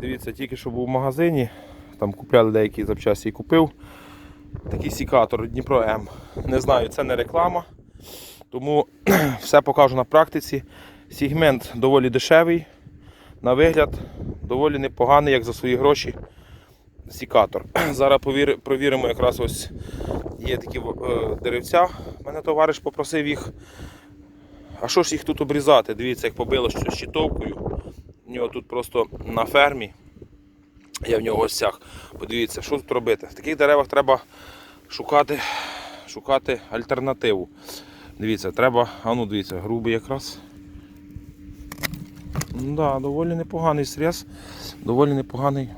дивіться, тільки що був в магазині, там купляли деякі запчасті і купив. Такий сікатор Дніпро М. Не знаю, це не реклама. Тому все покажу на практиці. Сегмент доволі дешевий. На вигляд доволі непоганий, як за свої гроші. Сікатор. Зараз провіримо якраз ось є такі е, деревця. Мене товариш попросив їх. А що ж їх тут обрізати? Дивіться, як побило щось щитовкою. У нього тут просто на фермі. Я в нього ось цях. Подивіться, що тут робити. В таких деревах треба шукати, шукати альтернативу. Дивіться, треба, а ну дивіться, грубий якраз. Ну, да, доволі непоганий сріз, доволі непоганий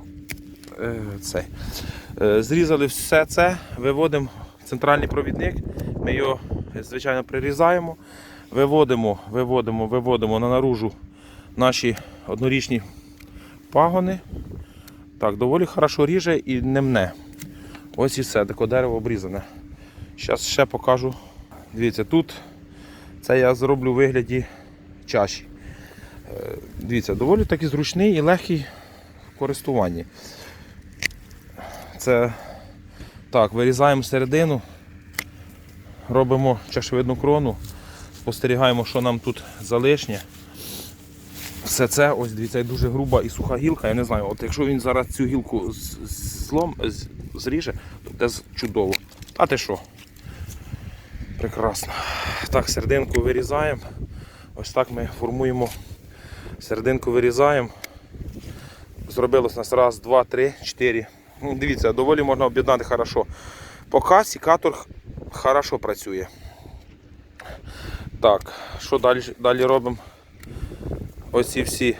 е, цей. Е, зрізали все це, виводимо центральний провідник, ми його, звичайно, прирізаємо, виводимо, виводимо, виводимо на наружу наші однорічні пагони. Так, доволі хорошо ріже і не мне. Ось і все, таке дерево обрізане. Зараз ще покажу. Дивіться, тут це я зроблю у вигляді чаші. Е, Дивіться, доволі таки зручний і легкий в користуванні. Це так, вирізаємо середину, робимо чашевидну крону, спостерігаємо, що нам тут залишнє. Все це, ось дивіться, дуже груба і суха гілка. Я не знаю, от якщо він зараз цю гілку злом, зріже, то з- чудово. А ти що? Прекрасно. Так, серединку вирізаємо. Ось так ми формуємо. Серединку вирізаємо. Зробилось нас раз, два, три, чотири. Ну, Дивіться, доволі можна об'єднати хорошо. Поки сікатор хорошо працює. Так, що далі, далі робимо? Ось ці всі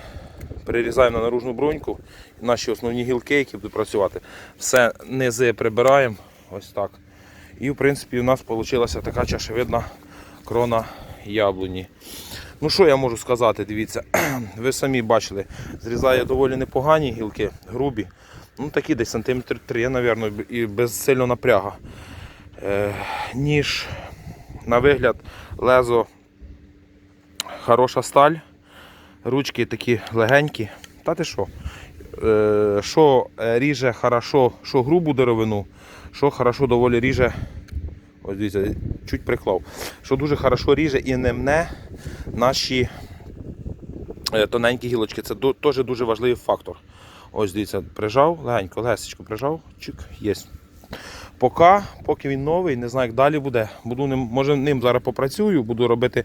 прирізаємо на наружну бруньку. Наші основні гілки, які будуть працювати. Все низи прибираємо. Ось так. І в принципі у нас вийшла така чашевидна крона яблуні. Ну що я можу сказати, дивіться, ви самі бачили, зрізає доволі непогані гілки, грубі. Ну такі десь сантиметр 3, мабуть, і без сильного напряга. Е, ніж, на вигляд, лезо хороша сталь, ручки такі легенькі. Та ти що? Е, що е, ріже хорошо, що грубу деревину, що хорошо доволі ріже. Ось дивіться, чуть приклав. Що дуже хорошо ріже і не мне наші е, тоненькі гілочки. Це теж дуже важливий фактор. Ось дивіться, прижав, легенько, лесечко прижав, чик, є. Поки, поки він новий, не знаю, як далі буде. Буду ним, може ним зараз попрацюю, буду робити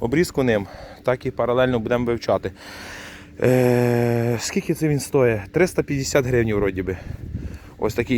обрізку ним, так і паралельно будемо вивчати. Е, скільки це він стоїть? 350 гривень вроді би. Ось такий